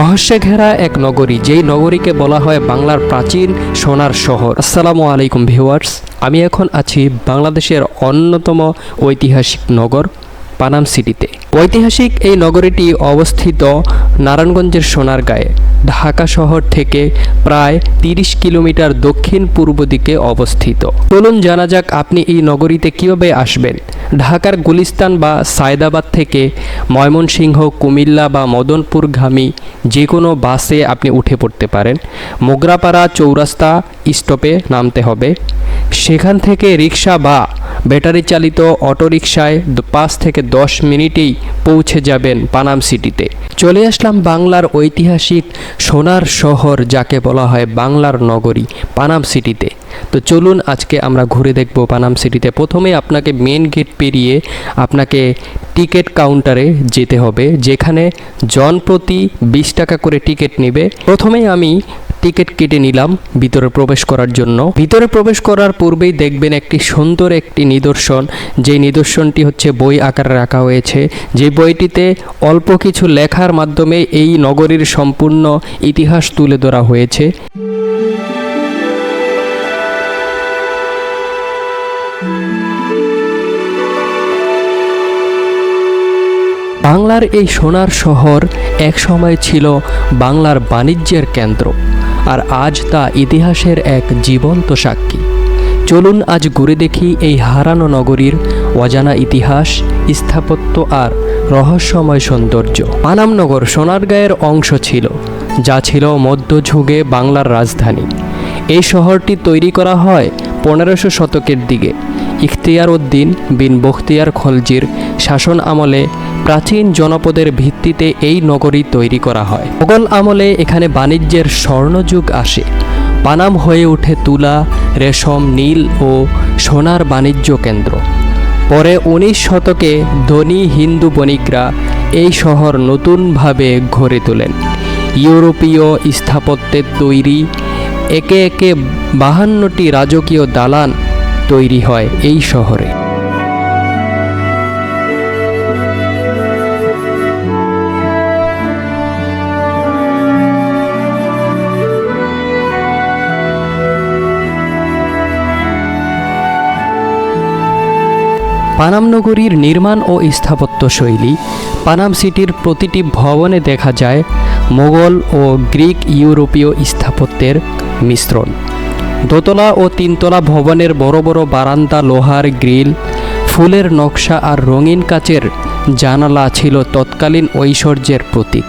রহস্যে ঘেরা এক নগরী, যেই নগরীকে বলা হয় বাংলার প্রাচীন সোনার শহর। আসসালামু আলাইকুম ভিউয়ার্স, আমি এখন আছি বাংলাদেশের অন্যতম ঐতিহাসিক নগর, পানাম সিটিতে। ঐতিহাসিক এই নগরীটি অবস্থিত নারায়ণগঞ্জের সোনারগাঁয়ে। ঢাকা শহর থেকে প্রায় তিরিশ কিলোমিটার দক্ষিণ পূর্ব দিকে অবস্থিত। চলুন জানা যাক আপনি এই নগরীতে কীভাবে আসবেন। ঢাকার গুলিস্তান বা সায়দাবাদ থেকে ময়মনসিংহ, কুমিল্লা বা মদনপুরগামী যে কোনো বাসে আপনি উঠে পড়তে পারেন। মোগরাপাড়া চৌরাস্তা স্টপে নামতে হবে। সেখান থেকে রিক্সা বা ব্যাটারি চালিত অটোরিকশায় পাঁচ থেকে দশ মিনিটেই পৌঁছে যাবেন পানাম সিটিতে। চলে আসলাম বাংলার ঐতিহাসিক সোনার শহর, যাকে বলা হয় বাংলার নগরী, পানাম সিটিতে। তো চলুন আজকে আমরা ঘুরে দেখব পানাম সিটিতে। প্রথমে আপনাকে মেন গেট পেরিয়ে আপনাকে টিকিট কাউন্টারে যেতে হবে, যেখানে জনপ্রতি বিশ টাকা করে টিকিট নেবে। প্রথমেই আমি টিকিট কেটে নিলাম ভিতরে প্রবেশ করার জন্য। ভিতরে প্রবেশ করার পূর্বেই দেখবেন একটি সুন্দর একটি নিদর্শন যে নিদর্শনটি হচ্ছে বই আকারে রাখা হয়েছে। যে বইটিতে অল্প কিছু লেখার মাধ্যমে এই নগরীর সম্পূর্ণ ইতিহাস তুলে ধরা হয়েছে। বাংলার এই সোনার শহর এক সময় ছিল বাংলার বাণিজ্যের কেন্দ্র, আর আজ তা ইতিহাসের এক জীবন্ত সাক্ষী। চলুন আজ ঘুরে দেখি এই হারানো নগরীর অজানা ইতিহাস, স্থাপত্য আর রহস্যময় সৌন্দর্য। পানামনগর সোনারগাঁয়ের অংশ ছিল, যা ছিল মধ্যযুগে বাংলার রাজধানী। এই শহরটি তৈরি করা হয় পনেরোশো শতকের দিকে ইখতিয়ার উদ্দিন বিন বখতিয়ার খলজির শাসন আমলে প্রাচীন জনপদের ভিত্তিতে এই নগরী তৈরি করা হয়। মোগল আমলে এখানে বাণিজ্যের স্বর্ণযুগ আসে। পানাম হয়ে ওঠে তুলা, রেশম, নীল ও সোনার বাণিজ্য কেন্দ্র। পরে উনিশ শতকে ধনী হিন্দু বণিকরা এই শহর নতুনভাবে গড়ে তোলেন। ইউরোপীয় স্থাপত্যের তৈরি একে একে বাহান্নটি রাজকীয় দালান তৈরি হয় এই শহরে। পানাম নগরীর নির্মাণ ও স্থাপত্য শৈলী, পানাম সিটির প্রতিটি ভবনে দেখা যায় মোগল ও গ্রিক ইউরোপীয় স্থাপত্যের মিশ্রণ। দোতলা ও তিনতলা ভবনের বড় বড় বারান্দা, লোহার গ্রিল, ফুলের নকশা আর রঙিন কাচের জানালা ছিল তৎকালীন ঐশ্বর্যের প্রতীক।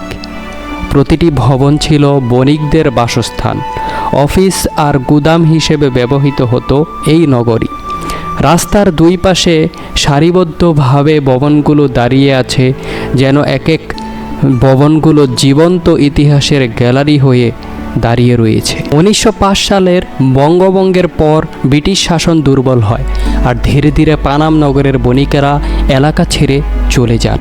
প্রতিটি ভবন ছিল বণিকদের বাসস্থান। অফিস আর গুদাম হিসেবে ব্যবহৃত হতো এই নগরী। রাস্তার দুই পাশে সারিবদ্ধভাবে ভবনগুলো দাঁড়িয়ে আছে, যেন এক এক ভবনগুলো জীবন্ত ইতিহাসের গ্যালারি হয়ে দাঁড়িয়ে রয়েছে। উনিশশো পাঁচ সালের বঙ্গভঙ্গের পর ব্রিটিশ শাসন দুর্বল হয় আর ধীরে ধীরে পানাম নগরের বণিকেরা এলাকা ছেড়ে চলে যান।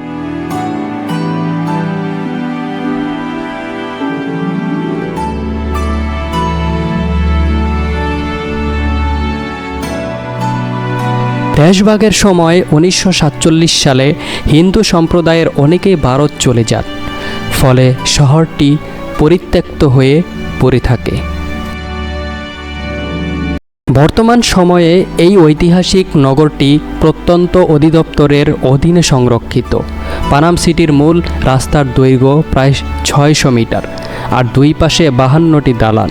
দেশভাগের সময় উনিশশো সাতচল্লিশ সালে হিন্দু সম্প্রদায়ের অনেকেই ভারত চলে যান। ফলে শহরটি পরিত্যক্ত হয়ে পড়ে থাকে। বর্তমান সময়ে এই ঐতিহাসিক নগরটি প্রত্যন্ত অধিদপ্তরের অধীনে সংরক্ষিত। পানাম সিটির মূল রাস্তার দৈর্ঘ্য প্রায় ছয়শো মিটার আর দুই পাশে বাহান্নটি দালান।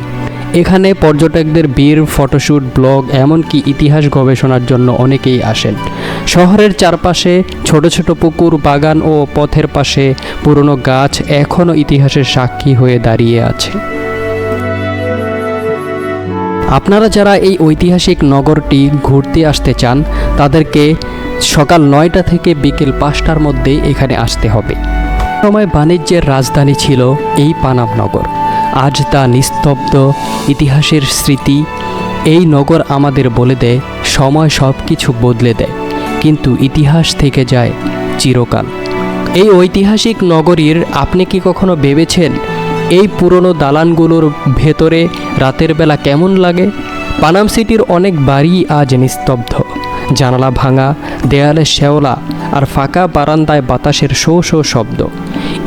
এখানে পর্যটকদের বীর ফটোশ্যুট ব্লগ এমনকি ইতিহাস গবেষণার জন্য অনেকেই আসেন। শহরের চারপাশে ছোট ছোট পুকুর, বাগান ও পথের পাশে পুরনো গাছ এখনও ইতিহাসের সাক্ষী হয়ে দাঁড়িয়ে আছে। আপনারা যারা এই ঐতিহাসিক নগরটি ঘুরতে আসতে চান, তাদেরকে সকাল নয়টা থেকে বিকেল পাঁচটার মধ্যে এখানে আসতে হবে। সময় বাণিজ্যের রাজধানী ছিল এই পানাম নগর। আজ তা নিস্তব্ধ ইতিহাসের স্মৃতি। এই নগর আমাদের বলে দেয়, সময় সব কিছু বদলে দেয়, কিন্তু ইতিহাস থেকে যায় চিরকাল। এই ঐতিহাসিক নগরীর আপনি কি কখনো ভেবেছেন? এই পুরনো দালানগুলোর ভেতরে রাতের বেলা কেমন লাগে? পানাম সিটির অনেক বাড়ি আজ নিস্তব্ধ। জানালা ভাঙা, দেয়ালে শেওলা আর ফাঁকা বারান্দায় বাতাসের শো শো শব্দ।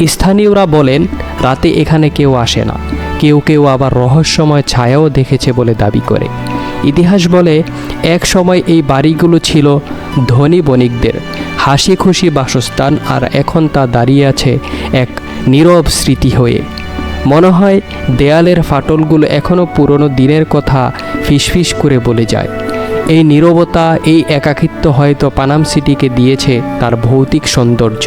স্থানীয়রা বলেন, রাতে এখানে কেউ আসে না। কেউ কেউ আবার রহস্যময় ছায়াও দেখেছে বলে দাবি করে। ইতিহাস বলে, এক সময় এই বাড়িগুলো ছিল ধনী বণিকদের। হাসি খুশি বাসস্থান আর এখন তা দাঁড়িয়ে আছে এক নীরব স্মৃতি হয়ে। মনে হয় দেয়ালের ফাটলগুলো এখনও পুরনো দিনের কথা ফিসফিস করে বলে যায়। এই নীরবতা, এই একাকিত্ব হয়তো পানাম সিটিকে দিয়েছে তার ভৌতিক সৌন্দর্য।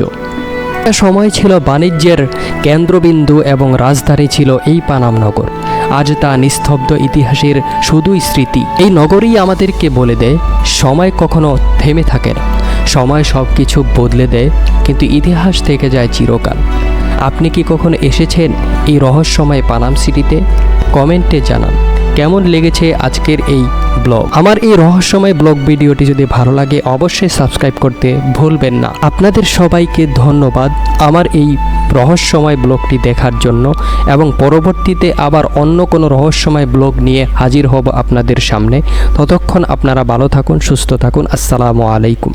একটা সময় ছিল বাণিজ্যের কেন্দ্রবিন্দু এবং রাজধানী ছিল এই পানাম নগর। আজ তা নিস্তব্ধ ইতিহাসের শুধুই স্মৃতি। এই নগরই আমাদেরকে বলে দেয়, সময় কখনো থেমে থাকে না। সময় সব কিছু বদলে দেয়, কিন্তু ইতিহাস থেকে যায় চিরকাল। আপনি কি কখনো এসেছেন এই রহস্যময় পানাম সিটিতে? কমেন্টে জানান। কেমন লেগেছে আজকের এই ব্লগ? আমার এই রহস্যময় ব্লগ ভিডিওটি যদি ভালো লাগে, অবশ্যই সাবস্ক্রাইব করতে ভুলবেন না। আপনাদের সবাইকে ধন্যবাদ আমার এই রহস্যময় ব্লগটি দেখার জন্য এবং পরবর্তীতে আবার অন্য কোনো রহস্যময় ব্লগ নিয়ে হাজির হব আপনাদের সামনে। ততক্ষণ আপনারা ভালো থাকুন, সুস্থ থাকুন। আসসালামু আলাইকুম।